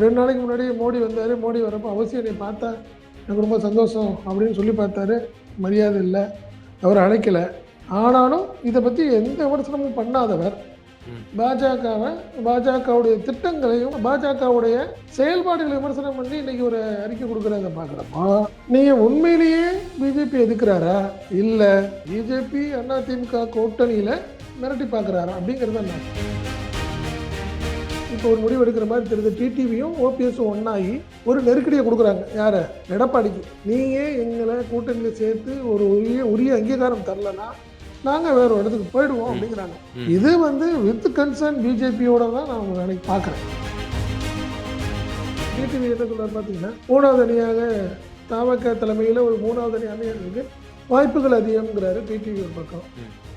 ரெண்டு நாளைக்கு முன்னாடி மோடி வந்தார். மோடி வரப்போ அவசியம் என்னை பார்த்தா எனக்கு ரொம்ப சந்தோஷம் அப்படின்னு சொல்லி பார்த்தாரு. மரியாதை இல்லை. அவர் அழைக்கலை. ஆனாலும் இதை பற்றி எந்த விமர்சனமும் பண்ணாதவர். பாஜகவை பாஜகவுடைய திட்டங்களையும் பாஜகவுடைய செயல்பாடுகளை விமர்சனம் பண்ணி இன்னைக்கு ஒரு அறிக்கை கொடுக்குறத பார்க்குறப்போ நீங்கள் உண்மையிலேயே பிஜேபி எதுக்குறாரா இல்லை. பிஜேபி அதிமுக கூட்டணியில் மிரட்டி பார்க்குறாரா? அப்படிங்கிறது தான் நான் இப்போ ஒரு முடிவு எடுக்கிற மாதிரி தெரியுது. டிடிவியும் ஓபிஎஸும் ஒன்றாகி ஒரு நெருக்கடியை கொடுக்குறாங்க. யாரை? எடப்பாடிக்கு. நீங்கள் எங்களை கூட்டணியில் சேர்த்து ஒரு உரிய உரிய அங்கீகாரம் தரலன்னா நாங்கள் வேற ஒரு இடத்துக்கு போயிடுவோம். அப்படிங்கிறாங்க. இது வந்து வித் கன்சர்ன் பிஜேபியோட தான் நான் நினைக்க பார்க்குறேன். டிடிவி என்ன பார்த்தீங்கன்னா மூணாவது அணியாக தாவக தலைமையில் ஒரு மூணாவது அணி அமையறதுக்கு வாய்ப்புகள் அதிகம்ங்கிறாரு டிடிவி ஒரு பக்கம்.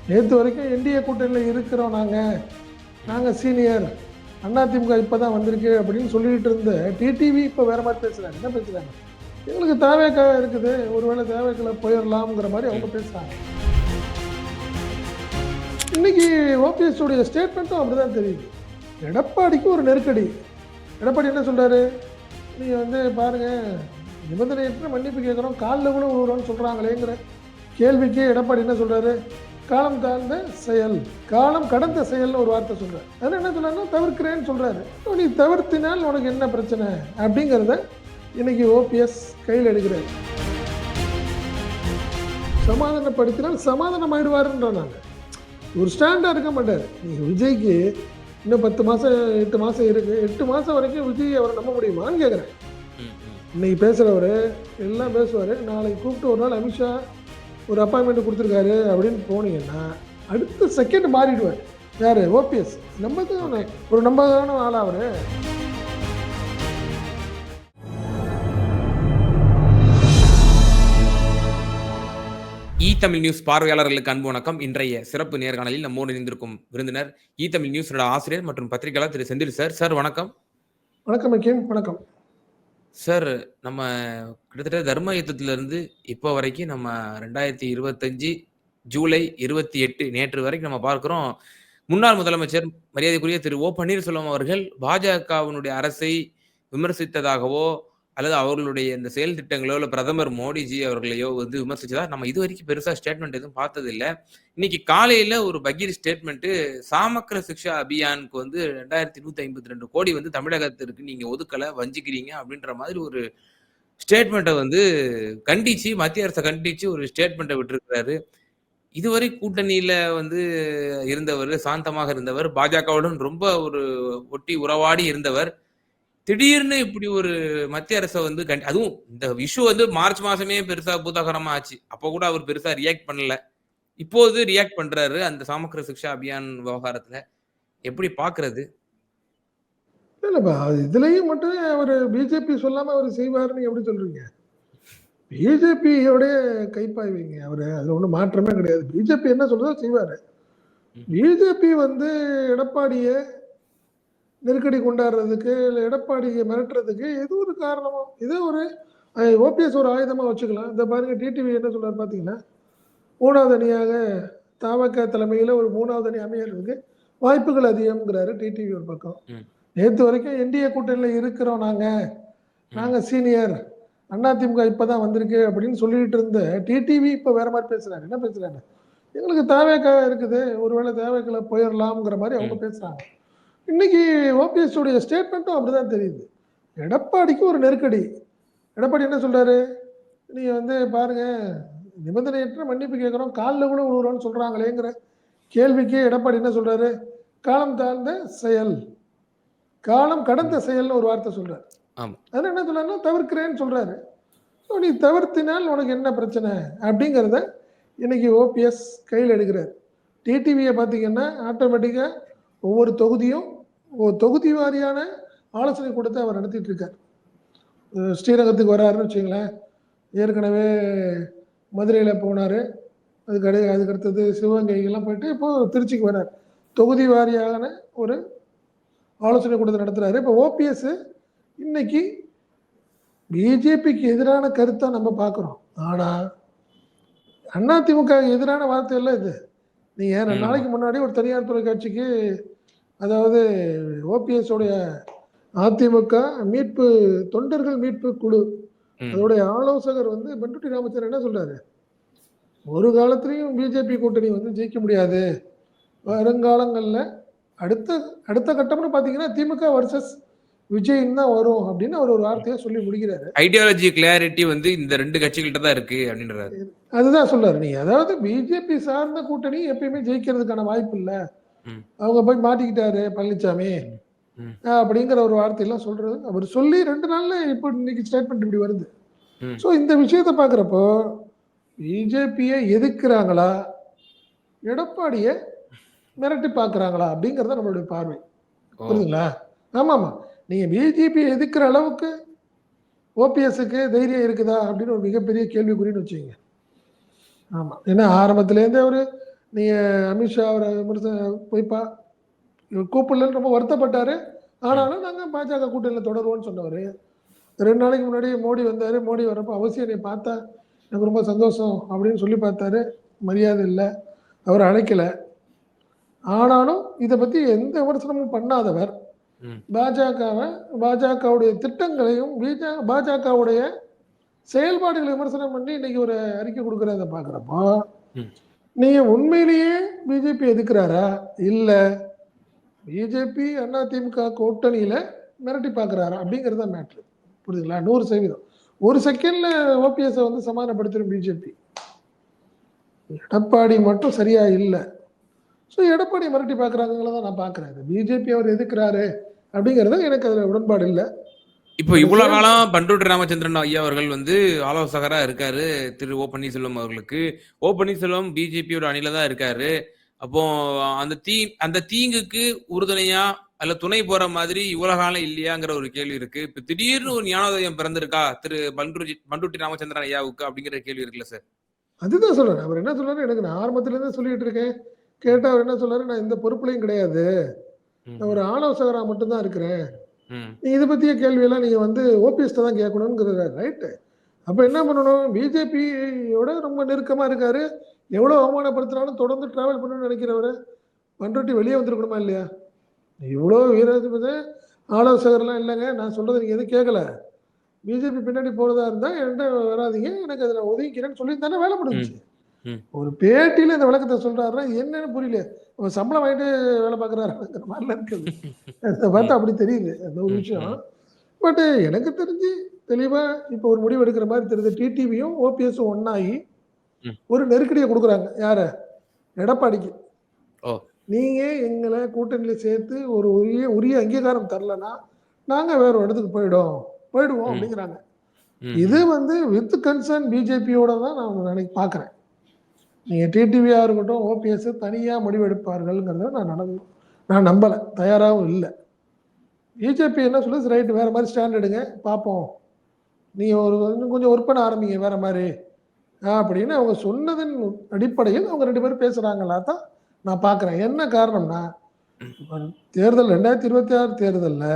நேற்று வரைக்கும் என்டிஏ கூட்டணியில் இருக்கிறோம் நாங்கள் நாங்கள் சீனியர் அதிமுக இப்போ தான் வந்திருக்கு அப்படின்னு சொல்லிட்டு இருந்த டிடிவி இப்போ வேற மாதிரி பேசுகிறாங்க என்ன பேசுகிறாங்க எங்களுக்கு தேவைக்கா இருக்குது. ஒருவேளை தேவைக்குள்ள போயிடலாம்ங்கிற மாதிரி அவங்க பேசுகிறாங்க இன்னைக்கு ஓபிஎஸ் உடைய ஸ்டேட்மெண்ட்டும் அப்படிதான் தெரியுது. எடப்பாடிக்கு ஒரு நெருக்கடி. எடப்பாடி என்ன சொல்கிறாரு நீங்கள் வந்து பாருங்கள் நிபந்தனையற்ற மன்னிப்பு கேட்குறோம் காலில் கூட விழுவுறோம்னு சொல்கிறாங்களேங்கிற கேள்விக்கு எடப்பாடி என்ன சொல்கிறாரு காலம் தாழ்ந்த செயல். காலம் கடந்த செயல்னு ஒரு வார்த்தை சொல்றாரு. அது என்ன சொல்றாருன்னா தவிர்க்கிறேன்னு சொல்றாரு. நீ தவிர்த்தினால் உனக்கு என்ன பிரச்சனை? அப்படிங்கிறத இன்னைக்கு ஓபிஎஸ் கையில் எடுக்கிறாரு. சமாதானப்படுத்தினால் சமாதானம் ஆயிடுவாருன்ற நாங்கள் ஒரு ஸ்டாண்டாக இருக்க மாட்டார். நீங்கள் விஜய்க்கு இன்னும் பத்து மாதம் எட்டு மாதம் இருக்குது எட்டு மாதம் வரைக்கும் விஜய் அவரை நம்ப முடியுமான்னு கேட்குறேன். இன்னைக்கு பேசுகிறவர் எல்லாம் பேசுவார். நாளைக்கு கூப்பிட்டு ஒரு நாள் அமித்ஷா ஒரு அப்பாயின்மெண்ட் கொடுத்துருக்காரு அப்படின்னு போனீங்கன்னா அடுத்த செகண்ட் மாறிடுவார். யார்? ஓபிஎஸ் நம்ம தான் ஒரு நம்பதான ஆளா அவர். இ தமிழ் நியூஸ் பார்வையாளர்களுக்கு அன்பு வணக்கம். இன்றைய சிறப்பு நேர்காணலில் நம்மோடு இணைந்திருக்கும் விருந்தினர் இ தமிழ் நியூஸோட ஆசிரியர் மற்றும் பத்திரிகையாளர் திரு செந்தில் சார். சார் வணக்கம். வணக்கம் வணக்கம். சார் நம்ம கிட்டத்தட்ட தர்ம யுத்தத்திலிருந்து இப்போ வரைக்கும் நம்ம ரெண்டாயிரத்தி இருபத்தஞ்சு ஜூலை இருபத்தி எட்டு நேற்று வரைக்கும் நம்ம பார்க்குறோம். முன்னாள் முதலமைச்சர் மரியாதைக்குரிய திரு ஓ பன்னீர்செல்வம் அவர்கள் பாஜகவினுடைய அரசை விமர்சித்ததாகவோ அல்லது அவர்களுடைய இந்த செயல் திட்டங்களோ இல்லை பிரதமர் மோடிஜி அவர்களையோ வந்து விமர்சிச்சதா? நம்ம இது வரைக்கும் பெருசாக ஸ்டேட்மெண்ட் எதுவும் பார்த்தது இல்ல இன்னைக்கு காலையில் ஒரு பகீர் ஸ்டேட்மெண்ட்டு சாமக்கிர சிக்ஷா அபியானுக்கு வந்து ரெண்டாயிரத்தி நூற்றி ஐம்பத்தி ரெண்டு கோடி வந்து தமிழகத்திற்கு நீங்கள் ஒதுக்கலை வஞ்சிக்கிறீங்க அப்படின்ற மாதிரி ஒரு ஸ்டேட்மெண்ட்டை வந்து கண்டிச்சு மத்திய அரசை கண்டிச்சு ஒரு ஸ்டேட்மெண்ட்டை விட்டுருக்கிறாரு. இதுவரை கூட்டணியில வந்து இருந்தவர் சாந்தமாக இருந்தவர் பாஜகவுடன் ரொம்ப ஒரு ஒட்டி உறவாடி இருந்தவர் திடீர்னு இப்படி ஒரு மத்திய அரசை வந்து கண்டி- அதுவும் இந்த இஷ்யூ வந்து மார்ச் மாசமே பெருசா பூதாகரமா ஆச்சு. அப்போ கூட அவர் பெருசா ரியாக்ட் பண்ணல. இப்போது ரியாக்ட் பண்றாரு அந்த சாமக்கிர சிக்ஷா அபியான் விவகாரத்துல. எப்படி பாக்குறது? இல்லைப்பா இதுலேயும் மட்டும் அவர் பிஜேபி சொல்லாமல் அவர் செய்வார்னு எப்படி சொல்கிறீங்க பிஜேபியோடைய கைப்பாய்வீங்க அவர். அதில் ஒன்றும் மாற்றமே கிடையாது. பிஜேபி என்ன சொல்றதோ செய்வார். பிஜேபி வந்து எடப்பாடியை நெருக்கடி கொண்டாடுறதுக்கு இல்லை எடப்பாடியை மிரட்டுறதுக்கு எது ஒரு காரணமோ இதே ஒரு ஓபிஎஸ் ஒரு ஆயுதமாக வச்சுக்கலாம். இந்த பாருங்க டிடிவி என்ன சொல்றாரு பார்த்தீங்கன்னா மூணாவது அணியாக தாவக தலைமையில் ஒரு மூணாவது அணி அமையறதுக்கு வாய்ப்புகள் அதிகம்ங்கிறாரு டிடிவி ஒரு பக்கம். நேற்று வரைக்கும் என்டிஏ கூட்டணியில் இருக்கிறோம் நாங்கள் நாங்கள் சீனியர். அதிமுக இப்போ தான் வந்திருக்கு அப்படின்னு சொல்லிட்டு இருந்த டிடிவி இப்போ வேற மாதிரி பேசுறாரு. என்ன பேசுறாங்க எங்களுக்கு தேவைக்கா இருக்குது. ஒருவேளை தேவைக்குள்ள போயிடலாம்ங்கிற மாதிரி அவங்க ம். இன்னைக்கு ஓபிஎஸ் உடைய ஸ்டேட்மெண்ட்டும் அப்படிதான் தெரியுது. எடப்பாடிக்கு ஒரு நெருக்கடி. எடப்பாடி என்ன சொல்றாரு? நீங்க வந்து பாருங்க நிபந்தனையற்ற மன்னிப்பு கேட்குறோம் காலில் கூட விழுவுறோம்னு சொல்றாங்களேங்கிற கேள்விக்கு எடப்பாடி என்ன சொல்றாரு? காலம் தாழ்ந்த செயல். காலம் கடந்த செயல்னு ஒரு வார்த்தை சொல்றாரு. ஆமா. அது என்ன சொல்றாருன்னா தவிர்க்கிறேன்னு சொல்றாரு. So, நீ தவிர்த்தினால் உனக்கு என்ன பிரச்சனை? அப்படிங்கிறத இன்னைக்கு ஓபிஎஸ் கையில் எடுக்கிறார். டிடிவியை பார்த்தீங்கன்னா ஆட்டோமேட்டிக்காக ஒவ்வொரு தொகுதியும் தொகுதி வாரியான ஆலோசனை கூட்டத்தை அவர் நடத்திட்டு இருக்கார். ஸ்ரீரங்கத்துக்கு வராருன்னு வச்சுங்களேன் ஏற்கனவே மதுரையில் போனார். அதுக்கு அடு அதுக்கு அடுத்தது சிவகங்கைக்கெல்லாம் போயிட்டு இப்போ திருச்சிக்கு வரார். தொகுதி வாரியான ஒரு ஆலோசனை கூட்டத்தை நடத்துறாரு. இப்போ ஓபிஎஸ் இன்னைக்கு பிஜேபிக்கு எதிரான கருத்தை நம்ம பார்க்குறோம் ஆனால் அதிமுக எதிரான வார்த்தை இல்லை இது. நீங்கள் ரெண்டு. நாளைக்கு முன்னாடி ஒரு தனியார் தொலைக்காட்சிக்கு அதாவது ஓபிஎஸ் உடைய அதிமுக மீட்பு தொண்டர்கள் மீட்பு குழு. அதோடைய ஆலோசகர் வந்து பண்டுட்டி ராமச்சந்திரன் என்ன சொல்றாரு? ஒரு காலத்திலையும் பிஜேபி கூட்டணி வந்து ஜெயிக்க முடியாது. வருங்காலங்கள்ல அடுத்த அடுத்த கட்டம்னு பாத்தீங்கன்னா திமுக வர்சஸ் விஜயின் தான் வரும் அப்படின்னு அவர் ஒரு வார்த்தையா சொல்லி முடிக்கிறாரு. ஐடியாலஜி கிளாரிட்டி வந்து இந்த ரெண்டு கட்சிகள்கிட்ட தான் இருக்கு அப்படின்றாரு. அதுதான் சொல்றாரு நீங்க. அதாவது பிஜேபி சார்ந்த கூட்டணி எப்பயுமே ஜெயிக்கிறதுக்கான வாய்ப்பு இல்ல. அவங்க போய் மாட்டிக்கிட்டாரு பழனிசாமி அப்படிங்கிற ஒரு வார்த்தையெல்லாம் சொல்றது. அவர் சொல்லி ரெண்டு நாள்ல இப்போ இன்னைக்கு ஸ்டேட்மெண்ட் இப்படி வருது. ஸோ இந்த விஷயத்த பாக்குறப்போ பிஜேபியை எதிர்க்கிறாங்களா? எடப்பாடியை மிரட்டி பார்க்கறாங்களா? அப்படிங்கறத நம்மளுடைய பார்வை. புரியுதுங்களா? ஆமா ஆமா நீங்க பிஜேபி எதிர்க்கிற அளவுக்கு ஓபிஎஸ்க்கு தைரியம் இருக்குதா? அப்படின்னு ஒரு மிகப்பெரிய கேள்விக்குறின்னு வச்சுக்கோங்க. ஆமா. ஏன்னா ஆரம்பத்துலேருந்தே அவரு நீங்க அமித்ஷா அவரை விமர்சன போய்ப்பா கூப்பிடலன்னு ரொம்ப வருத்தப்பட்டாரு. ஆனாலும் நாங்க பாஜக கூட்டணியில் தொடருவோம்னு சொன்னவர். ரெண்டு நாளைக்கு முன்னாடி மோடி வந்தாரு. மோடி வரப்போ அவசியம் என்னை பார்த்தா எனக்கு ரொம்ப சந்தோஷம் அப்படின்னு சொல்லி பார்த்தாரு. மரியாதை இல்லை. அவர் அழைக்கல. ஆனாலும் இதை பத்தி எந்த விமர்சனமும் பண்ணாதவர். பாஜகவை பாஜகவுடைய திட்டங்களையும் பிஜ- பாஜகவுடைய செயல்பாடுகளை விமர்சனம் பண்ணி இன்னைக்கு ஒரு அறிக்கை கொடுக்கறத பாக்குறப்போ நீங்கள் நீங்க உண்மையிலேயே பிஜேபி எதுக்குறாரா? இல்ல பிஜேபி அதிமுக கூட்டணியில மிரட்டி பார்க்குறாரா? அப்படிங்கிறது தான் மேட்ரு புரியுதுங்களா? நூறு சதவீதம். ஒரு செகண்ட்ல ஓபிஎஸ் வந்து சமாதானப்படுத்திடும் பிஜேபி எடப்பாடி மட்டும் சரியா இல்லை. ஸோ எடப்பாடி மிரட்டி பார்க்குறாங்கள தான் நான் பார்க்குறேன். பிஜேபி அவர் எதுக்குறாரு? அப்படிங்கிறது எனக்கு அதில் உடன்பாடு இல்லை. இப்போ இவ்வளவு காலம் பண்ருட்டி ராமச்சந்திரன் ஐயா அவர்கள் வந்து ஆலோசகரா இருக்காரு திரு ஓ பன்னீர்செல்வம் அவர்களுக்கு. ஓ பன்னீர்செல்வம் பிஜேபியோட அணில தான் இருக்காரு. அப்போ அந்த தீ அந்த தீங்குக்கு உறுதுணையா அல்ல துணை போற மாதிரி இவ்வளவு காலம் இல்லையாங்கிற ஒரு கேள்வி இருக்கு. இப்ப திடீர்னு ஒரு ஞானோதயம் பிறந்திருக்கா திரு பண்ருட்டி பண்ருட்டி ராமச்சந்திரன் ஐயாவுக்கு அப்படிங்கிற கேள்வி இருக்குல்ல சார்? அதுதான் சொல்றேன். அவர் என்ன சொல்றாரு? எனக்கு நான் ஆரம்பத்துலேருந்து சொல்லிட்டு இருக்கேன். கேட்டா அவர் என்ன சொல்றாரு? நான் எந்த பொறுப்புலையும் கிடையாது. நான் ஒரு ஆலோசகராக மட்டும்தான் இருக்கிறேன். இதை பற்றிய கேள்வியெல்லாம் நீங்கள் வந்து ஓபிஎஸ்ட்டை தான் கேட்கணுங்கிறாரு ரைட்டு அப்போ என்ன பண்ணணும்? பிஜேபியோட ரொம்ப நெருக்கமாக இருக்காரு. எவ்வளோ அவமானப்படுத்தினாலும் தொடர்ந்து ட்ராவல் பண்ணணும்னு நினைக்கிறவரு பண்ருட்டி வெளியே வந்துருக்கணுமா இல்லையா? இவ்வளோ வீராதிபதி ஆலோசகர்லாம் இல்லைங்க. நான் சொல்றது நீங்கள் எதுவும் கேட்கல. பிஜேபி பின்னாடி போகிறதா இருந்தால் என்கிட்ட வராதீங்க. எனக்கு அதில் ஒதுக்கிறேன்னு சொல்லி தானே வேலை முடிஞ்சுச்சு. ஒரு பேட்டியில் இந்த விளக்கத்தை சொல்றாருன்னா என்னன்னு புரியல அவர் சம்பளம் வாங்கிட்டு வேலை பார்க்குறாருங்கிற மாதிரிலாம் இருக்குது. அதை பார்த்தா அப்படி தெரியுது. அந்த ஒரு விஷயம். பட் எனக்கு தெரிஞ்சு தெளிவா இப்போ ஒரு முடிவு எடுக்கிற மாதிரி தெரியுது. டிடிவியும் ஓபிஎஸும் ஒன்னாகி. ஒரு நெருக்கடியை கொடுக்குறாங்க. யார? எடப்பாடிக்கு. நீங்க எங்களை கூட்டணியில சேர்த்து ஒரு உரிய உரிய அங்கீகாரம் தரலன்னா நாங்க வேற ஒரு இடத்துக்கு போயிடும் போயிடுவோம். அப்படிங்கிறாங்க. இது வந்து வித் கன்சர்ன் பிஜேபியோட தான் நான் நினைக்க பார்க்குறேன். நீங்கள் டிடிவியாக இருக்கட்டும் ஓபிஎஸ் தனியாக முடிவெடுப்பார்கள்ங்கிறத நான் நடந்து நான் நம்பலை. தயாராகவும் இல்லை. பிஜேபி என்ன சொல்லுது? ரைட்டு. வேறு மாதிரி ஸ்டாண்ட் எடுங்க. பார்ப்போம் நீங்கள் ஒரு இன்னும் கொஞ்சம் ஒர்க் பண்ண ஆரம்பிங்க வேறு மாதிரி. அப்படின்னு அவங்க சொன்னதன் அடிப்படையில் அவங்க ரெண்டு பேரும் பேசுகிறாங்களா தான் நான் பார்க்குறேன் என்ன காரணம்னா தேர்தல் ரெண்டாயிரத்தி இருபத்தி ஆறு தேர்தலில்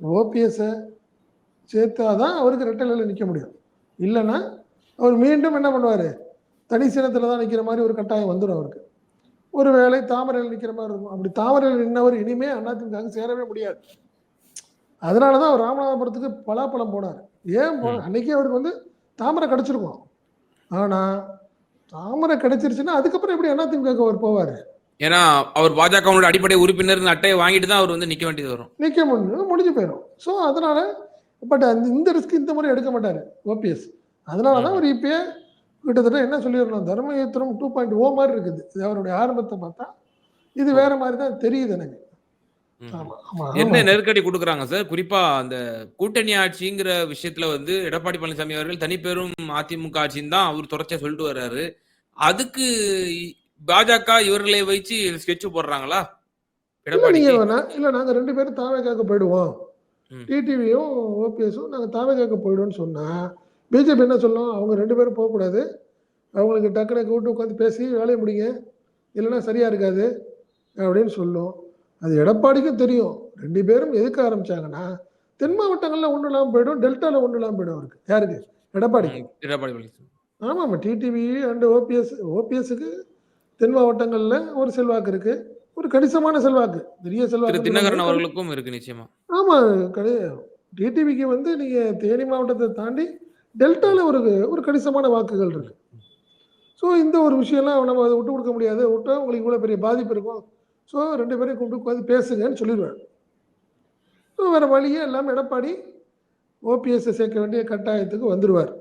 ஓபிஎஸ்ஸை சேர்த்தாதான் அவருக்கு ரெட்டலையில் நிற்க முடியும். இல்லைன்னா அவர் மீண்டும் என்ன பண்ணுவார்? தனி சின்னத்தில் தான் நிற்கிற மாதிரி ஒரு கட்டாயம் வந்துடும் அவருக்கு. ஒரு வேளை தாமரையில் நிற்கிற மாதிரி இருக்கும். அப்படி தாமரையில் நின்னவர் இனிமே அதிமுக சேரவே முடியாது. அதனால தான் அவர் ராமநாதபுரத்துக்கு பலாப்பழம் போனார். ஏன் போன அன்னைக்கே அவருக்கு வந்து தாமரை கிடைச்சிருக்கும். ஆனால் தாமரை கிடைச்சிருச்சுன்னா அதுக்கப்புறம் எப்படி அதிமுக அவர் போவார்? ஏன்னா அவர் பாஜகவோட அடிப்படை உறுப்பினர் அட்டையை வாங்கிட்டு தான் அவர் வந்து நிக்க வேண்டியது வரும். நிற்க முடியும் முடிஞ்சு போயிடும் ஸோ அதனால பட் அந்த இந்த ரிஸ்க் இந்த முறை எடுக்க மாட்டார் ஓபிஎஸ் அதனால தான் அவர் இப்பயே கிட்டத்தட்ட என்ன சொல்லிடணும் தர்மயுத்திரம் டூ பாயிண்ட் ஓ மாதிரி இருக்குது. இது அவருடைய ஆரம்பத்தை பார்த்தா இது வேற மாதிரி தான் தெரியுது எனக்கு. என்ன. நெருக்கடி கொடுக்குறாங்க சார்? குறிப்பா அந்த கூட்டணி ஆட்சிங்கிற விஷயத்துல வந்து எடப்பாடி பழனிசாமி அவர்கள் தனிப்பெரும் அதிமுக ஆட்சின்னு தான் அவர் தொடர்ச்சியா சொல்லிட்டு வர்றாரு. அதுக்கு பாஜக இவர்களை வச்சு ஸ்கெட்ச் போடுறாங்களா? இல்ல நீங்க எடப்பாடி இல்ல நாங்க ரெண்டு பேரும் தாவே கேட்க போயிடுவோம். டிடிவியும் ஓபிஎஸும் நாங்க தாவே கேட்க போயிடுவோம்னு சொன்னா பிஜேபி என்ன சொல்லும் அவங்க ரெண்டு பேரும் போகக்கூடாது. அவங்களுக்கு டக்குனு கூட்டு உட்காந்து பேசி வேலையை முடிங்க. இல்லைன்னா சரியா இருக்காது அப்படின்னு சொல்லும். அது எடப்பாடிக்கும் தெரியும். ரெண்டு பேரும் எதுக்க ஆரம்பிச்சாங்கன்னா தென் மாவட்டங்கள்ல ஒன்றும் இல்லாமல் போயிடும் டெல்டால ஒன்றும் இல்லாமல் போயிடும் அவருக்கு. யாருக்கு? எடப்பாடிக்கு எடப்பாடி பழனிசாமி. ஆமாம் டிடிவி அண்ட் ஓபிஎஸ் ஓபிஎஸ்க்கு தென் மாவட்டங்களில் ஒரு செல்வாக்கு இருக்கு. ஒரு கணிசமான செல்வாக்கு. பெரிய செல்வாக்கு தினகரன் அவர்களுக்கும் இருக்கு நிச்சயமா. ஆமா கிடையாது டிடிவிக்கு வந்து நீங்க தேனி மாவட்டத்தை தாண்டி டெல்டால ஒரு ஒரு கணிசமான வாக்குகள் இருக்கு. ஸோ இந்த ஒரு விஷயம்லாம் நம்ம அதை விட்டு கொடுக்க முடியாது. விட்டா உங்களுக்கு இவ்வளோ பெரிய பாதிப்பு இருக்கும். ஸோ ரெண்டு பேரையும் கூப்பிட்டு உட்காந்து பேசுங்கன்னு சொல்லிடுவேன். ஸோ வேற வழியே எல்லாம் எடப்பாடி ஓபிஎஸ்ஸை சேர்க்க வேண்டிய கட்டாயத்துக்கு வந்துடுவார்.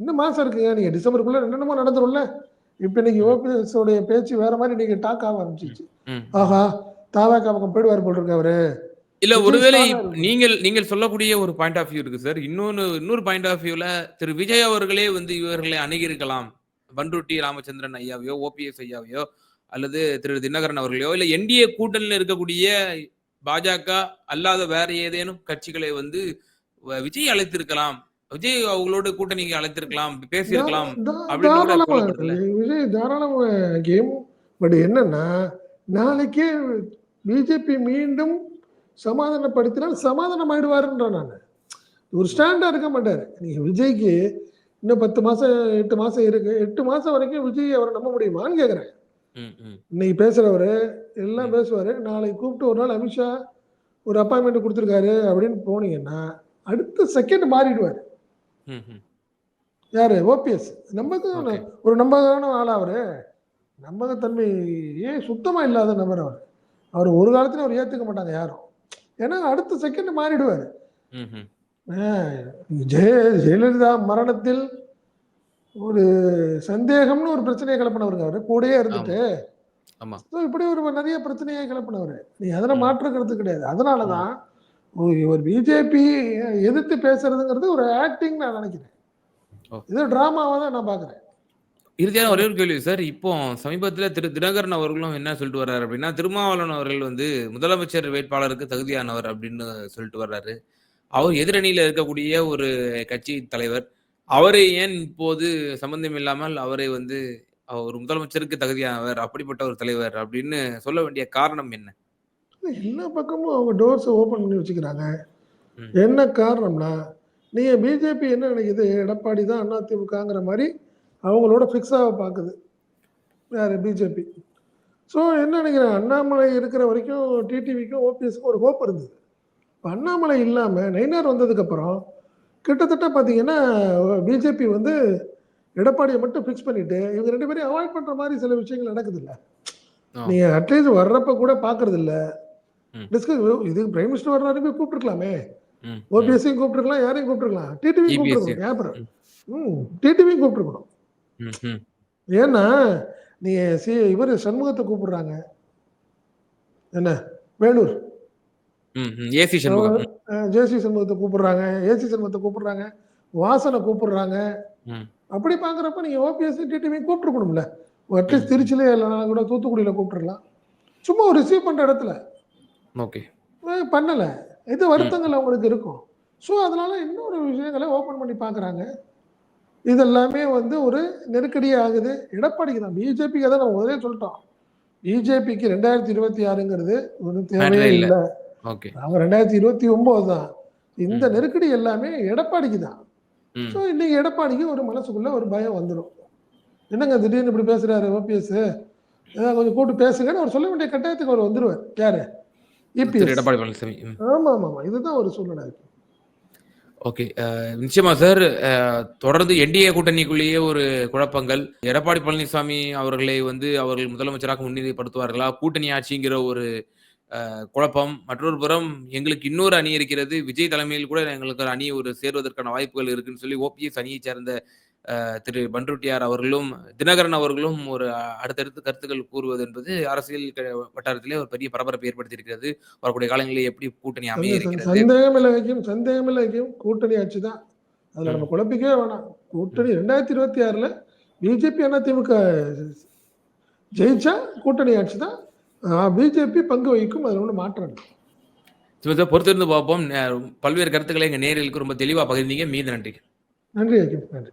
இன்னும் மாசம் இருக்குங்க. நீங்க டிசம்பருக்குள்ள என்னென்னமோ நடந்துரும்ல. இப்போ இன்னைக்கு ஓபிஎஸ் உடைய பேச்சு வேற மாதிரி இன்னைக்கு டாக் ஆக ஆரம்பிச்சிச்சு. ஆஹா தாவாக்கா பக்கம் போயிடுவார் போல் இருக்கு அவரு. இல்ல ஒருவேளை. நீங்கள் நீங்கள் சொல்லக்கூடிய ஒரு பாயிண்ட் ஆஃப் வியூ இருக்கு சார் இன்னொன்னு இன்னொரு பாயிண்ட் ஆஃப் வியூல திரு விஜய் அவர்களே வந்து இவர்களை அணுகியிருக்கலாம். பண்ருட்டி ராமச்சந்திரன் ஐயாவையோ ஓபிஎஸ் ஐயாவையோ அல்லது திரு தினகரன் அவர்களையோ இல்ல என்டிஏ கூட்டணியில் இருக்கக்கூடிய பாஜக அல்லாத வேற ஏதேனும் கட்சிகளை வந்து விஜய் அழைத்திருக்கலாம். விஜய் அவங்களோட கூட்டணிக்கு அழைத்திருக்கலாம் பேசியிருக்கலாம்? விஜய் தாராளமா கேம். பட் என்னன்னா நாளைக்கே பிஜேபி மீண்டும் சமாதானப்படுத்தினால் சமாதானம் ஆயிடுவாருன்ற நான். ஒரு ஸ்டாண்டா இருக்க மாட்டாரு. நீங்க விஜய்க்கு இன்னும் பத்து மாசம் எட்டு மாசம் இருக்கு. எட்டு மாசம் வரைக்கும் விஜய் அவரை நம்ப முடியுமான்னு கேக்குறேன் இன்னைக்கு பேசுறவரு எல்லாம். பேசுவாரு. நாளைக்கு கூப்பிட்டு ஒரு நாள் அமித்ஷா ஒரு அப்பாயின்மெண்ட் கொடுத்துருக்காரு அப்படின்னு போனீங்கன்னா அடுத்த செகண்ட் மாறிடுவாரு. யாரு? OPS Okay. ஒரு நம்பகமான ஆளா அவரு. நம்பகத்தன்மை ஏன் சுத்தமா இல்லாத நபர் அவர். அவர் ஒரு காலத்துல அவர் ஏத்துக்க மாட்டாங்க யாரும். ஏன்னா அடுத்த செகண்ட் மாறிடுவாரு. ஜெய ஜெயலலிதா மரணத்தில் ஒரு சந்தேகம்னு ஒரு பிரச்சனையை கிளப்பினவருங்க அவரு. கூடயே இருந்துட்டு. இப்படி ஒரு நிறைய பிரச்சனையை கிளப்பினவர். நீ அதனை ம். மாற்றுக்கிறது கிடையாது. அதனாலதான் ஒரு- ஒரு பிஜேபி எதிர்த்து பேசுறதுங்கிறது ஒரு ஆக்டிங் நான் நினைக்கிறேன். இது டிராமாவா தான் நான் பாக்குறேன். இறுதியான ஒரே ஒரு கேள்வி சார். இப்போ சமீபத்தில் திரு தினகரன் அவர்களும் என்ன சொல்லிட்டு வர்றாரு அப்படின்னா திருமாவளவன் அவர்கள் வந்து முதலமைச்சர் வேட்பாளருக்கு தகுதியானவர் அப்படின்னு சொல்லிட்டு வர்றாரு. அவர் எதிரணியில இருக்கக்கூடிய ஒரு கட்சி தலைவர். அவரை ஏன் இப்போது சம்பந்தம் இல்லாமல் அவரை வந்து அவர் முதலமைச்சருக்கு தகுதியானவர் அப்படிப்பட்ட ஒரு தலைவர் அப்படின்னு சொல்ல வேண்டிய காரணம் என்ன? எல்லா பக்கமும் அவங்க டோர்ஸை ஓபன் பண்ணி வச்சுக்கிறாங்க. என்ன காரணம்னா நீங்க பிஜேபி என்ன நினைக்குது? எடப்பாடி தான் அதிமுகங்கிற மாதிரி அவங்களோட ஃபிக்ஸாக பார்க்குது யார் பிஜேபி ஸோ என்ன நினைக்கிறேன் அண்ணாமலை இருக்கிற வரைக்கும் டிடிவிக்கும் ஓபிஎஸ்க்கும் ஒரு ஹோப் இருந்தது இப்போ அண்ணாமலை இல்லாமல் நைனார் வந்ததுக்கப்புறம் கிட்டத்தட்ட பார்த்தீங்கன்னா பிஜேபி வந்து எடப்பாடியை மட்டும் ஃபிக்ஸ் பண்ணிட்டு இவங்க ரெண்டு பேரையும் அவாய்ட் பண்ணுற மாதிரி சில விஷயங்கள் நடக்குது இல்ல ஆ. நீங்க அட்லீஸ்ட் வர்றப்ப கூட பார்க்கறது இல்ல. டிஸ்கஸ் இது பிரைம் மினிஸ்டர் வர்றாரு போய் கூப்பிட்டுருக்கலாமே. ஓபிஎஸ்சியும் கூப்பிட்டுருக்கலாம் யாரையும் கூப்பிட்டுருக்கலாம் டிடிவி EPS. கூப்பிட்டுருக்கணும் ம் டிடிவியும் கூப்பிட்டுருக்கணும். ஏன்னா நீ சி இவர் சண்முகத்தை கூப்பிடுறாங்க. என்ன? வேலூர். ஏசி சண்முகம். ஜேசி சண்முகத்தை கூப்பிடுறாங்க. ஏசி சண்முகத்தை கூப்பிடுறாங்க. வாசனை கூப்பிடுறாங்க. அப்படி பார்க்குறப்ப நீங்கள் ஓபிஎஸ் டிடிவி கூப்பிட்டுருக்கணும்ல. அட்லீஸ்ட் திருச்சிலே இல்லைனா கூட தூத்துக்குடியில் கூப்பிட்டுருக்கலாம் சும்மா ஒரு ரிசீவ் பண்ணுற இடத்துல. ஓகே. பண்ணல. இது வருத்தங்கள் அவங்களுக்கு இருக்கும். ஸோ அதனால இன்னொரு விஷயங்களை ஓப்பன் பண்ணி பார்க்குறாங்க இதெல்லாமே வந்து ஒரு நெருக்கடி ஆகுது. எடப்பாடிக்கு தான். பிஜேபிக்கு தான் நம்ம முதலே சொல்லிட்டோம். பிஜேபிக்கு ரெண்டாயிரத்தி இருபத்தி ஆறுங்கிறது ஒரு தேவையே இல்ல. அவங்க ரெண்டாயிரத்தி இருபத்தி ஒன்பது தான். இந்த. நெருக்கடி எல்லாமே எடப்பாடிக்கு தான். ஸோ இன்னைக்கு எடப்பாடிக்கு ஒரு மனசுக்குள்ள ஒரு பயம் வந்துடும் என்னங்க திடீர்னு இப்படி பேசுறாரு ஓபிஎஸ்? ஏதாவது கொஞ்சம் கூப்பிட்டு பேசுங்கன்னு அவர் சொல்ல வேண்டிய கட்டாயத்துக்கு அவர் வந்துருவார். யாரு? இபிஎஸ் எடப்பாடி பழனிசாமி. ம். ஆமா ஆமா ஆமா இதுதான் ஒரு சூழ்நிலை. இருக்கு ஓகே நிச்சயமா சார் தொடர்ந்து என்டிஏ கூட்டணிக்குள்ளேயே ஒரு குழப்பங்கள். எடப்பாடி பழனிசாமி அவர்களை வந்து அவர்கள் முதலமைச்சராக முன்னிலைப்படுத்துவார்களா? கூட்டணி ஆட்சிங்கிற ஒரு குழப்பம். மற்றொரு புறம் எங்களுக்கு இன்னொரு அணி இருக்கிறது. விஜய் தலைமையில் கூட எங்களுக்கு ஒரு அணி ஒரு சேருவதற்கான வாய்ப்புகள் இருக்குன்னு சொல்லி ஓபிஎஸ் அணியை சேர்ந்த திரு பன்ருட்டியார் அவர்களும் தினகரன் அவர்களும் ஒரு அடுத்தடுத்து கருத்துக்கள் கூறுவது என்பது அரசியல் வட்டாரத்திலே ஒரு பெரிய பரபரப்பை ஏற்படுத்தி இருக்கிறது வரக்கூடிய காலங்களில் எப்படி கூட்டணி அமைய இருக்கிறது சந்தேகம் இல்லை வைக்கும் சந்தேகம் இல்லை வைக்கும் கூட்டணி ஆட்சி தான் அதுல நம்ம குழப்பிக்கவே வேணாம். கூட்டணி ரெண்டாயிரத்தி இருபத்தி ஆறுல பிஜேபி அதிமுக ஜெயிச்சா கூட்டணி ஆட்சி தான் பிஜேபி பங்கு வகிக்கும். அதுல ஒன்றும் மாற்றம் இல்லை. பொறுத்திருந்து பார்ப்போம். பல்வேறு கருத்துக்களை எங்க நேர்களுக்கு ரொம்ப தெளிவா பகிர்ந்தீங்க. மீது நன்றி. நன்றி நன்றி.